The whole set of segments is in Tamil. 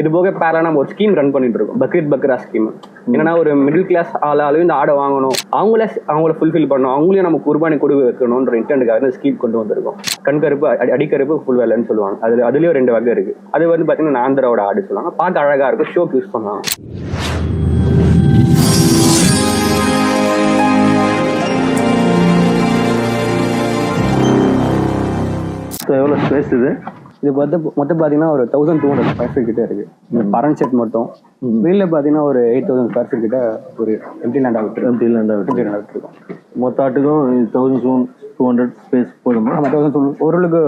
இது போக பேரலா நம்ம ஒரு ஸ்கீம் ரன் பண்ணிட்டு இருக்கோம் பக்ரீத் பக்ரா ஸ்கீம் என்னன்னா ஒரு மிடில் கிளாஸ் ஆளாலும் இந்த ஆடை வாங்கணும். அவங்கள அவங்கள ஃபுல்ஃபில் பண்ணணும். அவங்களையும் நம்ம குர்பானி கொடுக்க வைக்கணும்ன்ற இன்டென்ட்டுக்காக இந்த ஸ்கீம் கொண்டு வந்திருக்கோம். கண்கருப்பு அடி- அடிக்கருப்பு ஃபுல் வேலைன்னு சொல்லுவாங்க. அதுல அதுலயும் ரெண்டு வகை இருக்கு. அது வந்து பாத்தீங்கன்னா ஆந்திராவோட ஆடு சொல்லுவாங்க. பார்க்க அழகா இருக்கும். ஷோக்கு யூஸ் பண்ணுவாங்க ஸோ எவ்வளோ ஸ்பேஸ் இது? இது பார்த்து மொத்தம் பார்த்தீங்கன்னா ஒரு thousand two hundred square feet கிட்ட இருக்கு. இந்த பரன் செட் மட்டும். வெளியில பார்த்தீங்கன்னா ஒரு எயிட் தௌசண்ட் ஸ்கொயர் ஃபீட் கிட்ட ஒரு எம்டி லேண்ட் ஆகிட்டு எம்டி லேண்ட் ஆகுது எம்டி லேண்ட் ஆகிட்டு இருக்கும் மொத்த ஆட்டுக்கும் தௌசண்ட் டூ ஹண்ட்ரட் ஸ்பேஸ் போதுமா? ஆமாம் தௌசண்ட் ஓரளவுக்கு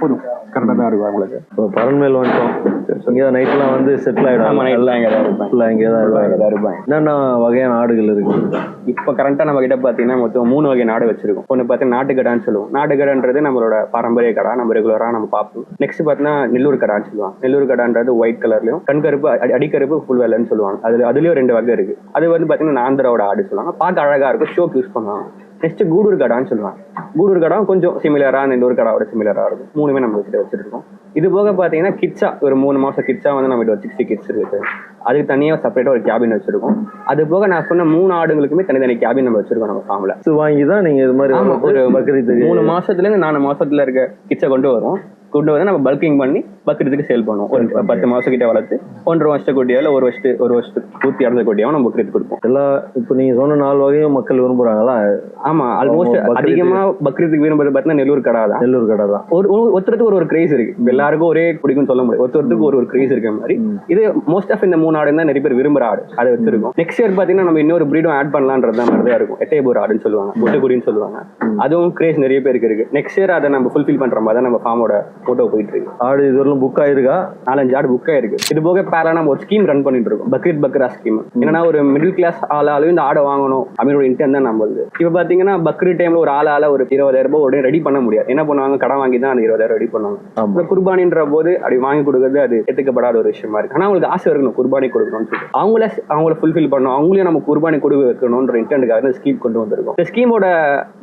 போதும் கரெக்டாக தான் இருக்கும் அவங்களுக்கு. இப்போ பரன்மேல் வந்துட்டோம். இங்கே தான் நைட்லாம் வந்து செட்டில் ஆகிடும் ஆமாம் நைட்லாம் இங்கே தான் இருப்பாங்க. ஃபுல்லாக இங்கே தான் இருப்பாங்க. இங்கே தான் இருப்பாங்க. என்னென்ன வகையான ஆடுகள் இருக்கு? இப்போ கரண்ட்டாக நம்ம கிட்ட பார்த்தீங்கன்னா மொத்தம் மூணு வகை நாடு வச்சிருக்கோம். ஒன்று பார்த்தீங்கன்னா நாட்டுக்கடான்னு சொல்லுவோம். நாட்டுக்கடான்றது நம்மளோட பாரம்பரிய கடா. நம்ம ரெகுலராக நம்ம பார்ப்போம். நெக்ஸ்ட் பார்த்தீங்கன்னா நெல்லூர் கடான்னு சொல்லுவாங்க. நெல்லூர் கடான்றது ஒயிட் கலர்லையும் கண்கருப்பு அடி- அடிக்கருப்பு ஃபுல் வேலைன்னு சொல்லுவாங்க. அது அதுலேயும் ரெண்டு வகை இருக்கு. அது வந்து பார்த்தீங்கன்னா ஆந்திராவோட ஆடு சொல்லுவாங்க. பார்க்க அழகா இருக்கும். ஷோக்கு யூஸ் பண்ணுவாங்க. நெக்ஸ்ட் கூடூர் கடான்னு சொல்லுவாங்க. கூடூர் கடா கொஞ்சம் சிமிலரா நெல்லூர் கடாவோட சிமிலரா இருக்கும். மூணுமே நம்ம கிட்ட வச்சிருக்கோம். இது போக பார்த்தீங்கன்னா கிட்ஸா ஒரு மூணு மாசம் கிட்ஸா வந்து நம்ம கிட்ட ஒரு சிக்ஸ்டி கிட்ஸ் இருக்கு. அதுக்கு தனியாக செப்பரேட்டாக ஒரு கேபின் வச்சிருக்கோம். அது போக நான் சொன்ன மூணு ஆடுகளுக்குமே தனித்தனி கேபின் நம்ம வச்சிருக்கோம் நம்ம ஃபார்ம்ல ஸோ வாங்கி தான் நீங்கள் இது மாதிரி ஒரு ஒரு மூணு மாசத்துல இருந்து நாலு மாசத்துல இருக்க கிட்ஸை கொண்டு வரும். கொண்டு வந்து நம்ம பல்கிங் பண்ணி பக்ரீத்துக்கு சேல் பண்ணுவோம். ஒரு பத்து மாசம் கிட்ட வளர்த்து ஒன்றரை வருஷத்து கொட்டியோ இல்லை ஒரு வருஷத்து ஒரு வருஷத்துக்கு அறுபது கொட்டியாவும் நம்ம பக்ரீத் கொடுப்போம். எல்லா இப்போ நீங்கள் சொன்ன நாலு வகையும் மக்கள் விரும்புகிறாங்களா ஆமா ஆல்மோஸ்ட் அதிகமா பக்ரீத்துக்கு விரும்புறது பார்த்தீங்கன்னா நெல்லூர் கடை தான். நெல்லூர் கடை தான். ஒரு ஒரு- ஒருத்தருக்கு ஒரு ஒரு கிரேஸ் இருக்கு. எல்லாருக்கும் ஒரே பிடிக்கும்னு சொல்ல முடியாது. ஒருத்தருக்கு ஒரு ஒரு கிரேஸ் இருக்க மாதிரி. இது மோஸ்ட் ஆஃப் இந்த மூணு ஆடு தான் நிறைய பேர் விரும்புற ஆடு அதை வச்சிருக்கோம். நெக்ஸ்ட் இயர் பாத்தீங்கன்னா நம்ம இன்னொரு பிரீடும் ஆட் பண்ணலான்றது தான் தான் இருக்கும். எட்டயபூர் ஆடுன்னு சொல்லுவாங்க. ஒட்டுக்குடின்னு சொல்லுவாங்க. அதுவும் கிரேஸ் நிறைய பேருக்கு இருக்கு. நெக்ஸ்ட் இயர் அதை நம்ம ஃபுல்ஃபில் பண்ற மாதிரி தான் நம்ம ஃபார்மோட போட்டோ போயிட்டு இருக்கு. ஆடு இதுவரையிலும் புக் ஆயிருக்கா? நாலஞ்சு ஆடு புக் ஆயிருக்கு. இது போக பேரா நம்ம ஒரு ஸ்கீம் ரன் பண்ணிட்டு இருக்கோம். பக்ரீத் பக்ரா ஸ்கீம் என்னன்னா ஒரு மிடில் கிளாஸ் ஆளாலும் இந்த ஆடை வாங்கணும் அப்படின்ற இன்டென்ட் தான் நம்ம இப்போ பாத்தீங்கன்னா பக்ரீத் டைம்ல ஒரு ஆளால ஒரு இருபதாயிரம் ரூபாய் உடனே ரெடி பண்ண முடியாது. என்ன பண்ணுவாங்க? கடன் வாங்கி தான் அந்த இருபதாயிரம் ரெடி பண்ணுவாங்க. குர்பானின்ற போது அப்படி வாங்கி கொடுக்கறது அது ஏத்துக்கப்படாத ஒரு விஷயமா இருக்கு. ஆனா அவங்களுக்கு ஆசை இருக்கணும் குர்பானி கொடுக்கணும்னு சொல்லிட்டு. அவங்கள அவங்கள ஃபுல்ஃபில் பண்ணணும். அவங்களையும் நம்ம குர்பானி கொடுக்க வைக்கணும்ன்ற இன்டென்ட்டுக்காக இந்த ஸ்கீம் கொண்டு வந்திருக்கோம். இந்த ஸ்கீமோட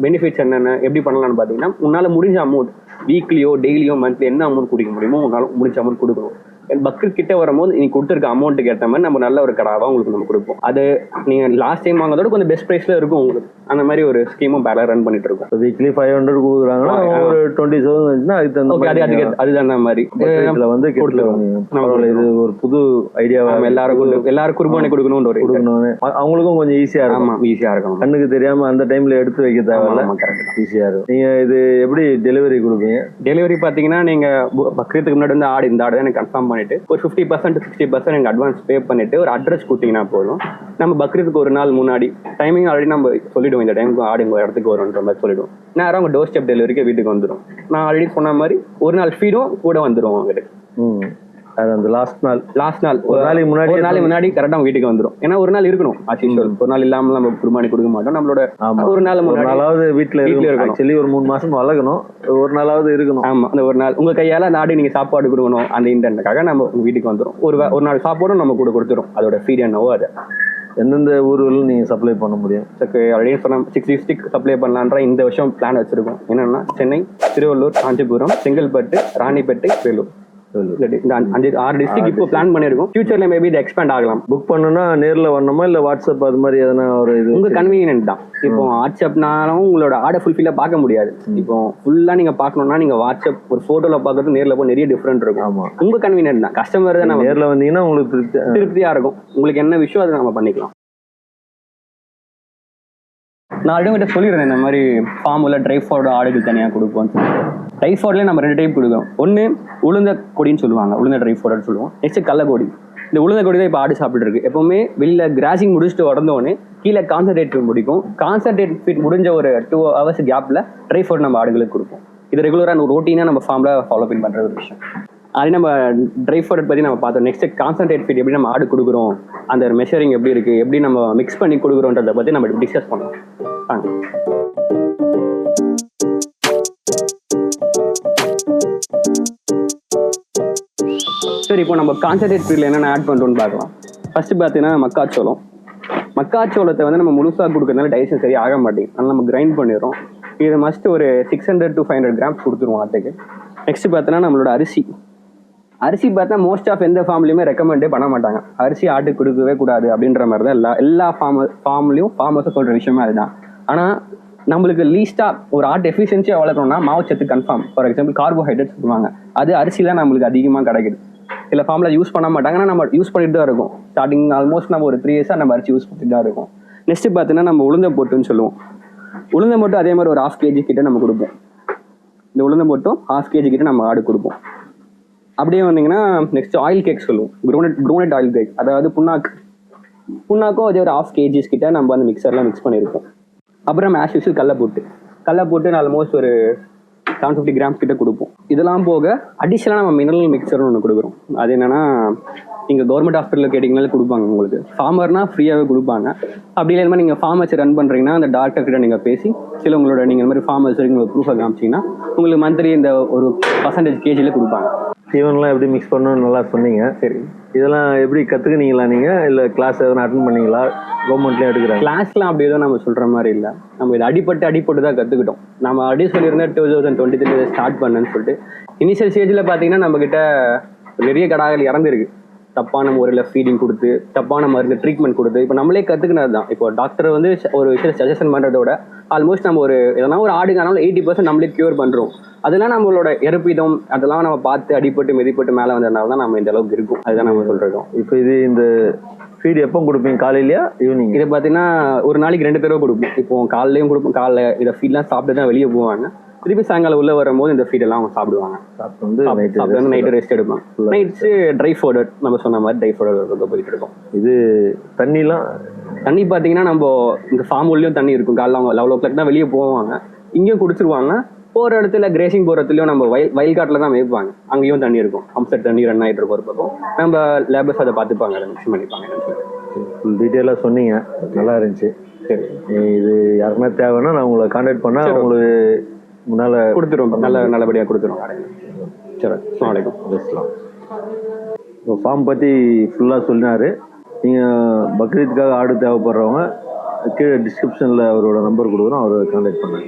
பெனிஃபிட்ஸ் என்னென்ன எப்படி பண்ணலாம்னு பாத்தீங்கன்னா உன்னால முடிஞ்ச அமௌண்ட் வீக்லியோ டெய்லியோ மந்த்லி என்ன அமௌண்ட் கொடுக்க முடியுமோ உங்களால் முடிஞ்ச அமௌண்ட் கொடுக்கணும். பக்ரீத் கிட்ட வரும்போது நீ கொடுத்துருக்க அமௌண்ட்டுக்கு ஏற்ற மாதிரி நம்ம நல்ல ஒரு கடாவா உங்களுக்கு நம்ம கொடுப்போம். அது நீங்க லாஸ்ட் டைம் வாங்குறதோட கொஞ்சம் பெஸ்ட் ப்ரைஸ்ல இருக்கும் உங்களுக்கு. அந்த மாதிரி ஒரு ஸ்கீமும் பேரா ரன் பண்ணிட்டு இருக்கோம். வீக்லி ஃபைவ் ஹண்ட்ரட் கொடுக்குறாங்கன்னா. ஒரு டுவெண்ட்டி தௌசண்ட் இருந்துச்சுன்னா அதுக்கு தகுந்த ஓகே அது அதுக்கு அதுதான் மாதிரி. பக்ரீத்ல வந்து. கொடுத்துருவாங்க இது ஒரு புது ஐடியாவா நம்ம எல்லாரும் கொண்டு- எல்லாரும் குர்பானி கொடுக்கணும்னு ஒரு அவங்களுக்கும் கொஞ்சம் ஈஸியா இருக்கும். ஆமா ஈஸியா இருக்கும் கண்ணுக்கு தெரியாம அந்த டைம்ல எடுத்து வைக்க தேவையில்ல. ஆமா கரெக்ட் ஈஸியா இருக்கும். நீங்க இது எப்படி டெலிவரி கொடுப்பீங்க? டெலிவரி பாத்தீங்கன்னா நீங்க பு- பக்ரீத்துக்கு முன்னாடி வந்து ஆடு இந்த ஆடு எனக்கு கன்ஃபார்ம் பண்ணிட்டு ஒரு ஃபிஃப்டி பர்சன்ட் சிக்ஸ்டி பர்சன்ட் எனக்கு அட்வான்ஸ் பே பண்ணிட்டு ஒரு அட்ரஸ் கொடுத்தீங்கன்னா போதும். நம்ம பக்ரீத்துக்கு ஒரு நாள் முன்னாடி டைமிங் ஆல்ரெடி நம்ம சொல்லிடுவோம் இந்த டைமுக்கு ஆடு உங்கள் இடத்துக்கு வரும்ன்ற மாதிரி சொல்லிடுவோம். நேரம் டோர் ஸ்டெப் டெலிவரிக்கு வீட்டுக்கு வந்துடும் நான் ஆல்ரெடி சொன்ன மாதிரி ஒரு நாள் ஃபீடும் கூட வந்துடும் அவங்களுக்கு அது அந்த லாஸ்ட் நாள் லாஸ்ட் நாள் ஒரு நாளைக்கு முன்னாடி ஒரு நாளைக்கு முன்னாடி கரெக்டா வீட்டுக்கு வந்துடும் ஏன்னா ஒரு நாள் இருக்கணும் ஆக்சுவல் ஒரு நாள் இல்லாம நம்ம குர்பானி கொடுக்க மாட்டோம். நம்மளோட ஒரு நாள் ஒரு நாளாவது வீட்டுல வீட்ல இருக்கணும். ஆக்சுவலி ஒரு மூணு மாசம் வளர்க்கணும். ஒரு நாளாவது இருக்கணும். ஆமா அந்த ஒரு நாள். உங்க கையால அந்த ஆடு நீங்க சாப்பாடு கொடுக்கணும் அந்த இன்டென்ட்காக நம்ம வீட்டுக்கு வந்துரும். ஒரு ஒரு நாள் சாப்பாடும் நம்ம கூட கொடுத்துரும். அதோட ஃபீட் என்னவோ அது. எந்தெந்த ஊர்களில் நீங்க சப்ளை பண்ண முடியும்? ஆல்ரெடி சொன்ன சிக்ஸ் டிஸ்ட்ரிக் சப்ளை பண்ணலான்ற இந்த வருஷம் பிளான் வச்சிருக்கோம். என்னன்னா சென்னை திருவள்ளூர் காஞ்சிபுரம் செங்கல்பட்டு ராணிப்பேட்டை வேலூர். இந்த ஆறு டிஸ்ட்ரிக்ட் இப்போ பிளான் பண்ணிருக்கோம். ஃபியூச்சர்ல மேபி இது எக்ஸ்பேண்ட் ஆகலாம். புக் பண்ணணும்னா நேர்ல வரணுமா இல்ல வாட்ஸ்அப் அது மாதிரி எதனா ஒரு இது உங்க கன்வீனியன்ட் தான். இப்போ வாட்ஸ்அப்னாலும் உங்களோட ஆர்டர் ஃபுல்ஃபில்லா பார்க்க முடியாது. இப்போ ஃபுல்லா நீங்க பார்க்கணும்னா நீங்க வாட்ஸ்அப் ஒரு போட்டோல பார்க்கறது நேர்ல போய் நிறைய டிஃபரெண்ட் இருக்கும். ஆமா. உங்க கன்வீனியன்ட் தான். கஸ்டமர் தான் நம்ம நேர்ல வந்தீங்கன்னா உங்களுக்கு திருப்தி திருப்தியா இருக்கும். உங்களுக்கு என்ன விஷயம் அதை நம்ம பண்ணிக்கலாம். நான் ஆல்ரெடி சொல்லிடுறேன் இந்த மாதிரி ஃபார்முலா ட்ரை ஃபார்டு ஆடுகள் தனியாக சொல்லிட்டு. ட்ரை ஃபார்ட்லேயே நம்ம ரெண்டு டைப் கொடுக்குறோம். ஒன்று உளுந்த கொடின்னு சொல்லுவாங்க. உளுந்த ட்ரை ஃபார்டுன்னு சொல்லுவோம் நெக்ஸ்ட் கள்ளக்கொடி இந்த உளுந்த கொடி தான் இப்போ ஆடு சாப்பிட்டு இருக்கு. எப்பவுமே வெளியில கிராசிங் முடிச்சுட்டு உடனே கீழே கான்சன்ட்ரேட் ஃபீட் முடிக்கும். கான்சன்ட்ரேட் ஃபீட் முடிஞ்ச ஒரு டூ ஹவர்ஸ் கேப்பில் ட்ரை ஃபார்ட் நம்ம ஆடுகளுக்கு கொடுப்போம். இது ரெகுலராக ரொட்டீனாக நம்ம ஃபார்மில் ஃபாலோ பின் பண்ணுற ஒரு விஷயம். அதே நம்ம ட்ரை ஃபார்ட் பற்றி நம்ம பார்த்தோம். நெக்ஸ்ட் கான்சன்ட்ரேட் ஃபீட் எப்படி நம்ம ஆடு கொடுக்குறோம்? அந்த மெஷரிங் எப்படி இருக்குது எப்படி நம்ம மிக்ஸ் பண்ணி கொடுக்குறோன்றதை பற்றி நம்ம டிஸ்கஸ் பண்ணோம் வாங்க. சரி இப்போ நம்ம கான்சன்ட்ரேட் ஃபீல்டில் என்னென்ன ஆட் பண்ணுறோம்னு பார்க்கலாம். ஃபர்ஸ்ட் பார்த்தீங்கன்னா மக்காச்சோளம். மக்காச்சோளத்தை வந்து நம்ம முழுசாக கொடுக்கறதுனால டைஜஷன் சரி ஆக மாட்டேங்குது. அதனால் நம்ம கிரைண்ட் பண்ணிடுறோம். இது மஸ்ட் ஒரு six hundred to five hundred grams கொடுத்துருவோம் ஆட்டுக்கு. நெக்ஸ்ட் பார்த்தோன்னா நம்மளோட அரிசி. அரிசி பார்த்தா மோஸ்ட் ஆஃப் எந்த ஃபார்ம்லையுமே ரெக்கமெண்டே பண்ண மாட்டாங்க. அரிசி ஆட்டுக்கு கொடுக்கவே கூடாது அப்படின்ற மாதிரி தான் எல்லா எல்லா ஃபார்ம் ஃபார்ம்லையும் ஃபார்மர்ஸும் சொல்கிற விஷயமே அதுதான். ஆனால் நம்மளுக்கு லீஸ்ட்டாக ஒரு ஆட் எஃபிஷியன்சியாக வளர்க்கணும்னா மாவுச்சத்து கன்ஃபார்ம் ஃபார் எக்ஸாம்பிள் கார்போஹைட்ரேட் சொல்லுவாங்க. அது அரிசியில் நம்மளுக்கு அதிகமாக கிடைக்குது. சில ஃபார்மில் யூஸ் பண்ண மாட்டாங்க. ஆனால் நம்ம யூஸ் பண்ணிட்டு தான் இருக்கும். ஸ்டார்டிங் ஆல்மோஸ்ட் நம்ம ஒரு த்ரீ இயர்ஸாக நம்ம அரிசி யூஸ் பண்ணிட்டு தான் இருக்கும். நெக்ஸ்ட் பார்த்தீங்கன்னா நம்ம உளுந்த போட்டுன்னு சொல்லுவோம். உளுந்த போட்டு அதே மாதிரி ஒரு ஹாஃப் கேஜி கிட்ட நம்ம கொடுப்போம். இந்த உளுந்த போட்டும் ஹாஃப் கேஜி கிட்ட நம்ம ஆடு கொடுப்போம். அப்படியே வந்தீங்கன்னா நெக்ஸ்ட் ஆயில் கேக் சொல்லுவோம். க்ரோனட் க்ரோனட் ஆயில் கேக் அதாவது புண்ணாக்கு. புண்ணாக்கும் அதே ஒரு ஹாஃப் கேஜிஸ் கிட்ட நம்ம அந்த மிக்சர்லாம் மிக்ஸ் பண்ணியிருக்கோம். அப்புறம் ஆஸ் யூஸ்வல் கடலை போட்டு. கடல போட்டு ஆல்மோஸ்ட் ஒரு செவன் ஃபிஃப்டி கிராம்ஸ் கிட்ட கொடுப்போம். இதெல்லாம் போக அடிஷனலாக நம்ம மினரல் மிக்சர்னு ஒன்று கொடுக்குறோம். அது என்னென்னா நீங்கள் கவர்மெண்ட் ஹாஸ்பிட்டலில் கேட்டிங்கனாலே கொடுப்பாங்க உங்களுக்கு. ஃபார்மர்னா ஃப்ரீயாகவே கொடுப்பாங்க. அப்படி இல்லைன்னா நீங்கள் ஃபார்மசி ரன் பண்ணுறீங்கன்னா அந்த டாக்டர்கிட்ட நீங்கள் பேசி சில உங்களோட நீங்கள் இந்த மாதிரி ஃபார்மர்ஸ் உங்களுக்கு ப்ரூஃபை காமிச்சிங்கன்னா உங்களுக்கு மந்த்லி இந்த ஒரு பர்சன்டேஜ் கேஜியில் கொடுப்பாங்க. தீவனம்லாம் எப்படி மிக்ஸ் பண்ணணும்னு நல்லா சொன்னீங்க. சரி இதெல்லாம் எப்படி கற்றுக்குனீங்களா நீங்கள் இல்லை கிளாஸ் எதனா அட்டன் பண்ணீங்களா? கவர்மெண்ட்லேயும் எடுக்கிறாங்க. கிளாஸ்லாம் அப்படி எதுவும் நம்ம சொல்கிற மாதிரி இல்லை. நம்ம இது அடிப்பட்டு அடிப்பட்டு தான் கற்றுக்கிட்டோம் நம்ம அடி சொல்லியிருந்தா two thousand twenty three start பண்ணேன்னு சொல்லிட்டு. இனிஷியல் ஸ்டேஜில் பார்த்தீங்கன்னா நம்ம நிறைய கடாக்கள் இறந்துருக்கு. தப்பான முறையில் ஃபீடிங் கொடுத்து தப்பான மருந்து ட்ரீட்மெண்ட் கொடுத்து இப்போ நம்மளே கற்றுக்கினது தான் இப்போ டாக்டர் வந்து ஒரு விஷயத்தை சஜஷன் பண்ணுறதோட ஆல்மோஸ்ட் நம்ம ஒரு எதனா ஒரு ஆடுக்கானாலும் எயிட்டி பர்சன்ட் நம்மளே க்யூர் பண்ணுறோம் அதெல்லாம் நம்மளோட இறப்பிதம் அதெல்லாம் நம்ம பார்த்து அடிப்பட்டு மிதிப்பட்டு மேலே வந்ததுனால தான் நம்ம இந்த அளவுக்கு இருக்கும். அதுதான் நம்ம சொல்கிறோம் இப்போ இது இந்த ஃபீடு எப்போ கொடுப்பீங்க? காலையிலையா ஈவினிங் இது பார்த்தீங்கன்னா ஒரு நாளைக்கு ரெண்டு தடவை கொடுப்போம். இப்போ காலையிலையும் கொடுப்போம். காலைல இதை ஃபீட்லாம் சாப்பிட்டு தான் வெளியே போவாங்க. திருப்பி சாயங்காலம் உள்ள வரும்போது இந்த ஃபீடெல்லாம் அவங்க சாப்பிடுவாங்க. சாப்பிட்டு வந்து நைட்டு ரெஸ்ட் எடுப்பாங்க நைட்ஸு ட்ரை ஃபோர்டர் நம்ம சொன்ன மாதிரி ட்ரை ஃபோர்டர் போயிட்டு இருக்கோம். இது தண்ணிலாம் தண்ணி பார்த்தீங்கன்னா நம்ம இந்த ஃபார்ம் உள்ளேயும் தண்ணி இருக்கும். காலைல அவங்க லெவல் ஓ கிளாக் தான் வெளியே போவாங்க. இங்கேயும் குடிச்சிருவாங்க. போகிற இடத்துல கிரேசிங் போகிற இடத்துலையும் நம்ம வயல் வயல் காட்டில் தான் மேய்ப்பாங்க. அங்கேயும் தண்ணி இருக்கும். அம்சர் தண்ணி ரன் ஆகிட்டு இருக்கும் ஒரு பக்கம். நம்ம லேபர்ஸ் அதை பார்த்துப்பாங்க அதை மிக்ஸ் பண்ணிப்பாங்க டீட்டெயிலாக சொன்னீங்க. நல்லா இருந்துச்சு. சரி. இது யாருக்குன்னா தேவைன்னா நான் உங்களை காண்டாக்ட் பண்ணால் உங்களுக்கு முன்னால் கொடுத்துருவோம். நல்ல நல்லபடியாக கொடுத்துருவோம். சரி அலைக்கும். பேசலாம் இப்போ ஃபார்ம் பற்றி ஃபுல்லாக சொன்னார் நீங்கள் பக்ரீத்துக்காக ஆடு தேவைப்படுறவங்க கீழே டிஸ்கிரிப்ஷனில் அவரோட நம்பர் கொடுக்குறோம். அவரை காண்டாக்ட் பண்ணுங்க.